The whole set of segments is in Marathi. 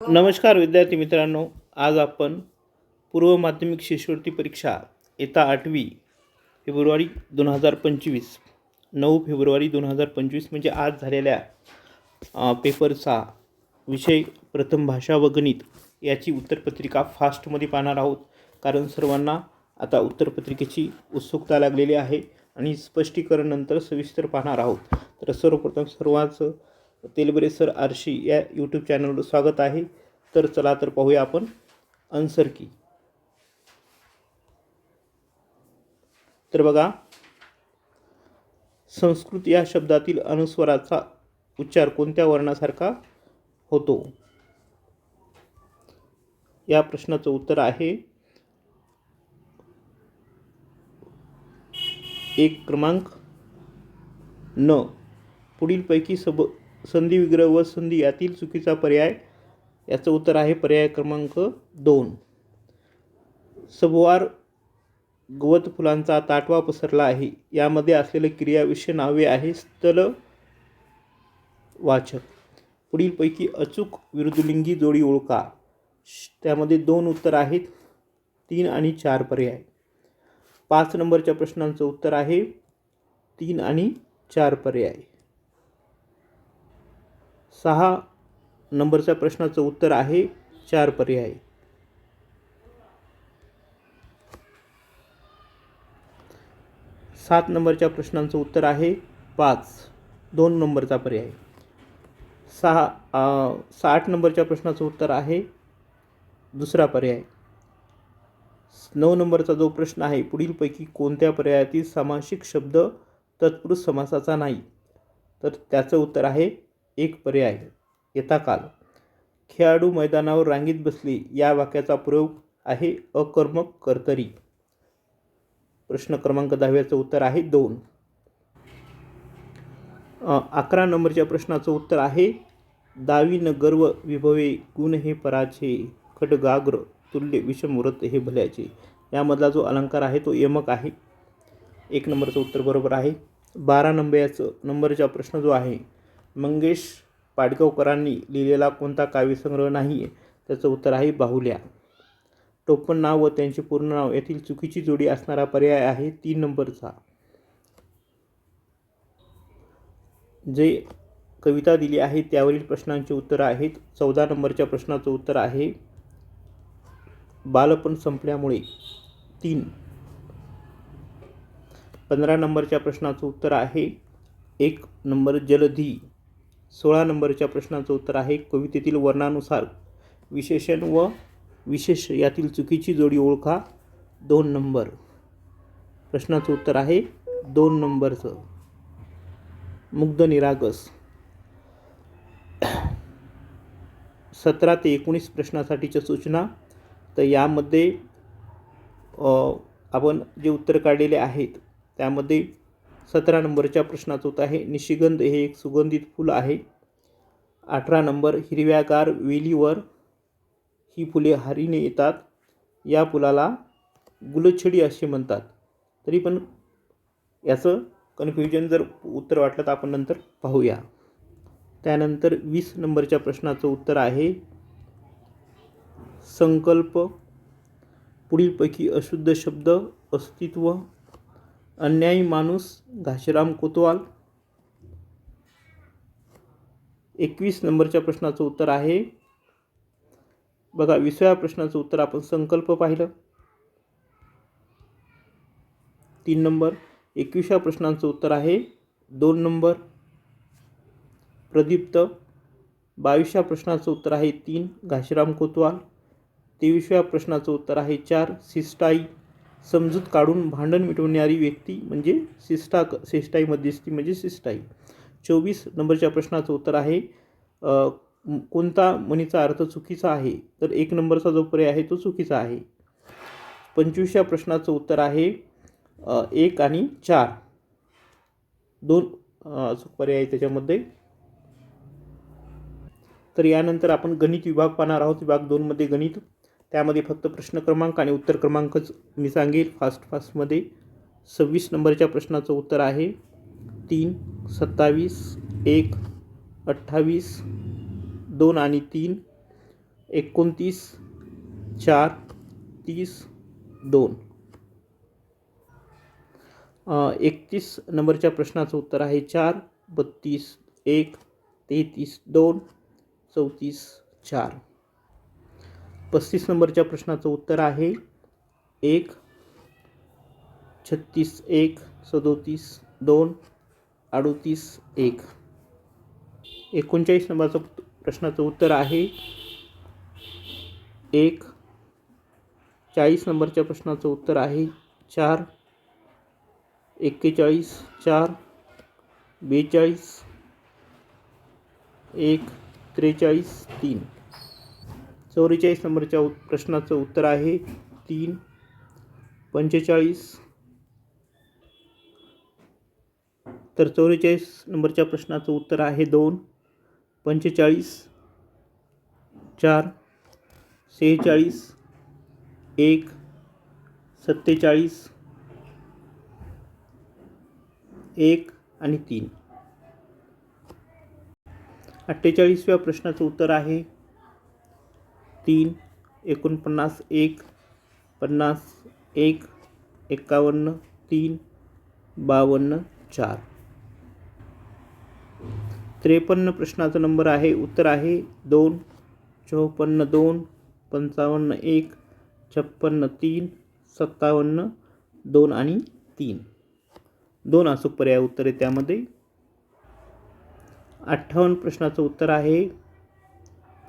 नमस्कार विद्यार्थी मित्रांनो आज आपण पूर्व माध्यमिक शिष्यवृत्ती परीक्षा येता आठवी फेब्रुवारी दोन हजार पंचवीस नऊ फेब्रुवारी दोन हजार पंचवीस म्हणजे आज झालेल्या पेपरचा विषय प्रथम भाषा व गणित याची उत्तरपत्रिका फास्टमध्ये पाहणार आहोत. कारण सर्वांना आता उत्तरपत्रिकेची उत्सुकता लागलेली आहे आणि स्पष्टीकरण नंतर सविस्तर पाहणार आहोत. तर सर्वप्रथम सर्वांचं तेलबरे सर आरशी या यूट्यूब चॅनलवर स्वागत आहे. तर चला तर पाहूया आपण आन्सर की. तर बघा संस्कृत या शब्दातील अनुस्वराचा उच्चार कोणत्या वर्णासारखा होतो? या प्रश्नाचं उत्तर आहे. एक क्रमांक न. पुढीलपैकी सब संधी विग्रह व संधी यातील चुकीचा पर्याय याचं उत्तर आहे पर्याय क्रमांक दोन. सबवार गवत फुलांचा ताटवा पसरला आहे. यामध्ये असलेले क्रियाविषय नावे आहे स्थल वाचक. पुढीलपैकी अचूक विरुद्धलिंगी जोडी ओळखा. त्यामध्ये दोन उत्तर आहेत तीन आणि चार पर्याय. पाच नंबरच्या प्रश्नांचं उत्तर आहे तीन आणि चार पर्याय. सहा नंबरच्या प्रश्नाचं उत्तर आहे चार पर्याय. सात नंबरच्या प्रश्नांचं उत्तर आहे पाच. दोन नंबरचा पर्याय. सहा साठ नंबरच्या प्रश्नाचं उत्तर आहे दुसरा पर्याय. नऊ नंबरचा जो प्रश्न आहे पुढीलपैकी कोणत्या पर्यायातील सामासिक शब्द तत्पुरुष समासाचा नाही? तर त्याचं उत्तर आहे एक पर्याय येता काल. खेळाडू मैदानावर रांगीत बसले या वाक्याचा प्रयोग आहे अकर्मक कर्तरी. प्रश्न क्रमांक दहाव्याचं उत्तर आहे दोन. अकरा नंबरच्या प्रश्नाचं उत्तर आहे दावीन गर्व विभवे गुण हे पराचे खडगाग्र तुल्य विषमव्रत हे भल्याचे. यामधला जो अलंकार आहे तो यमक आहे. एक नंबरचं उत्तर बरोबर आहे. बारा नंबरचं नंबरचा प्रश्न जो आहे मंगेश पाडगावकरांनी लिहिलेला कोणता काव्यसंग्रह नाही आहे त्याचं उत्तर आहे बाहुल्या. टोपण नाव व त्यांचे पूर्ण नाव यातील चुकीची जोडी असणारा पर्याय आहे तीन नंबरचा. जे कविता दिली आहे त्यावरील प्रश्नांची उत्तरं आहेत. चौदा नंबरच्या प्रश्नाचं उत्तर आहे बालपण संपल्यामुळे. तीन. पंधरा नंबरच्या प्रश्नाचं उत्तर आहे एक नंबर जलधी. सोळा नंबरच्या प्रश्नाचं उत्तर आहे. कवितेतील वर्णानुसार विशेषण व विशेष यातील चुकीची जोडी ओळखा. दोन नंबर. प्रश्नाचं उत्तर आहे. दोन नंबरचं. मुग्ध निरागस. सतरा ते एकोणीस प्रश्नासाठीच्या सूचना. तर यामध्ये आपण जे उत्तर काढलेले आहेत त्यामध्ये सतरा नंबरच्या प्रश्नाचं उत्तर आहे. निशिगंध हे एक सुगंधित फूल आहे. अठरा नंबर हिरव्यागार वेलीवर ही फुले हारीने येतात. या फुलाला गुलछडी असे म्हणतात. तरी पण याचं कन्फ्युजन जर उत्तर वाटलं तर आपण नंतर पाहूया. त्यानंतर वीस नंबरच्या प्रश्नाचं उत्तर आहे. संकल्प पुढीलपैकी अशुद्ध शब्द अस्तित्व अन्यायी माणूस घाशीराम कोतवाल. एकवीस नंबरच्या प्रश्नाचं उत्तर आहे. बघा विसव्या प्रश्नाचं उत्तर आपण संकल्प पाहिलं. तीन नंबर एकविसव्या प्रश्नाचं उत्तर आहे. दोन नंबर प्रदीप्त. बावीसव्या प्रश्नाचं उत्तर आहे तीन घाशीराम कोतवाल. तेवीसव्या प्रश्नाचं उत्तर आहे चार सिस्टाई. समजूत काढून भांडण मिटवणारी व्यक्ती म्हणजे सिस्टा शिष्टाई मध्यस्थी म्हणजे शिष्टाई चोवीस नंबरच्या प्रश्नाचं उत्तर आहे कोणता म्हणीचा अर्थ चुकीचा आहे? तर एक नंबरचा जो पर्याय आहे तो चुकीचा आहे. पंचवीसच्या प्रश्नाचं उत्तर आहे एक आणि चार. दोन अचूक पर्याय आहे त्याच्यामध्ये. तर यानंतर आपण गणित विभाग पाहणार आहोत. विभाग दोनमध्ये गणित त्यामध्ये फक्त प्रश्न क्रमांक आणि उत्तर क्रमांकच मी सांगेल. फास्ट फास्टमध्ये सव्वीस नंबरच्या प्रश्नाचं उत्तर आहे. तीन सत्तावीस एक अठ्ठावीस दोन आणि तीन एकोणतीस चार तीस दोन. एकतीस नंबरच्या प्रश्नाचं उत्तर आहे. चार बत्तीस एक तेहतीस दोन चौतीस चार. पस्तीस नंबरच्या प्रश्नाचं उत्तर आहे. एक छत्तीस एक सदोतीस दोन अडोतीस एक. एकोणचाळीस नंबरचं प्रश्नाचं उत्तर आहे. एक चाळीस नंबरच्या प्रश्नाचं उत्तर आहे. चार एक्केचाळीस चार बेचाळीस एक त्रेचाळीस तीन. चौवेचाळीस नंबरच्या उत् प्रश्नाचं उत्तर आहे. तीन पंचेचाळीस. तर चौवेचाळीस नंबरच्या प्रश्नाचं उत्तर आहे दोन पंचेचाळीस. चार सेहेचाळीस. एक सत्तेचाळीस. एक आणि तीन. अठ्ठेचाळीसव्या प्रश्नाचं उत्तर आहे. तीन एकोणपन्नास एक पन्नास एक एक्कावन्न तीन बावन्न चार. त्रेपन्न प्रश्नाचा नंबर आहे उत्तर आहे दोन चौपन्न दोन पंचावन्न एक छप्पन्न तीन सत्तावन्न दोन आणि तीन. दोन अचूक पर्याय उत्तर आहे त्यामध्ये. अठ्ठावन्न प्रश्नाचं उत्तर आहे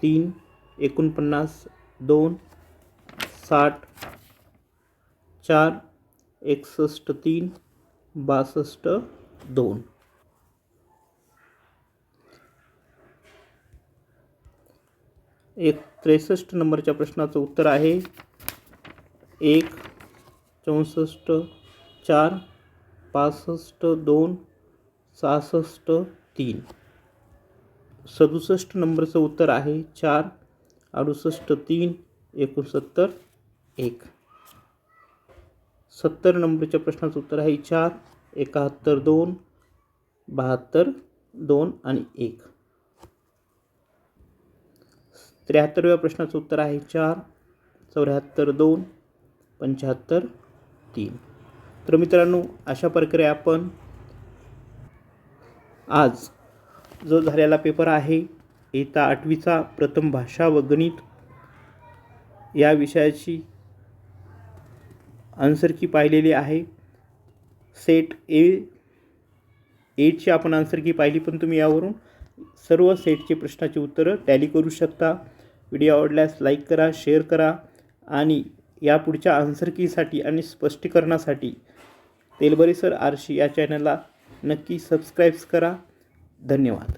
तीन एकोणपन्नास दोन साठ चार एकसष्ट तीन बासष्ट दोन. एक त्रेसष्ट नंबरच्या प्रश्नाचं उत्तर आहे. एक चौसष्ट चार पासष्ट दोन सहासष्ट तीन. सदुसष्ट नंबरचं उत्तर आहे. चार अडुसष्ट तीन एकोणसत्तर एक. सत्तर नंबरच्या प्रश्नाचं उत्तर आहे चार एकाहत्तर दोन बहात्तर दोन आणि एक. त्र्याहत्तरव्या प्रश्नाचं उत्तर आहे चार चौऱ्याहत्तर दोन पंच्याहत्तर तीन. तर मित्रांनो अशा प्रकारे आपण आज जो झालेला पेपर आहे इयत्ता आठवीचा प्रथम भाषा व गणित या विषयाची आन्सर की पाहिलेली आहे. सेट ए एटची आपण आन्सर की पाहिली पण तुम्ही यावरून. सर्व सेटचे प्रश्नाची उत्तरं टॅली करू शकता. व्हिडिओ आवडल्यास लाईक करा शेअर करा आणि या पुढच्या आन्सर कीसाठी आणि स्पष्टीकरणासाठी तेलबरे सर आरशी या चॅनलला नक्की सबस्क्राईब्स करा. धन्यवाद.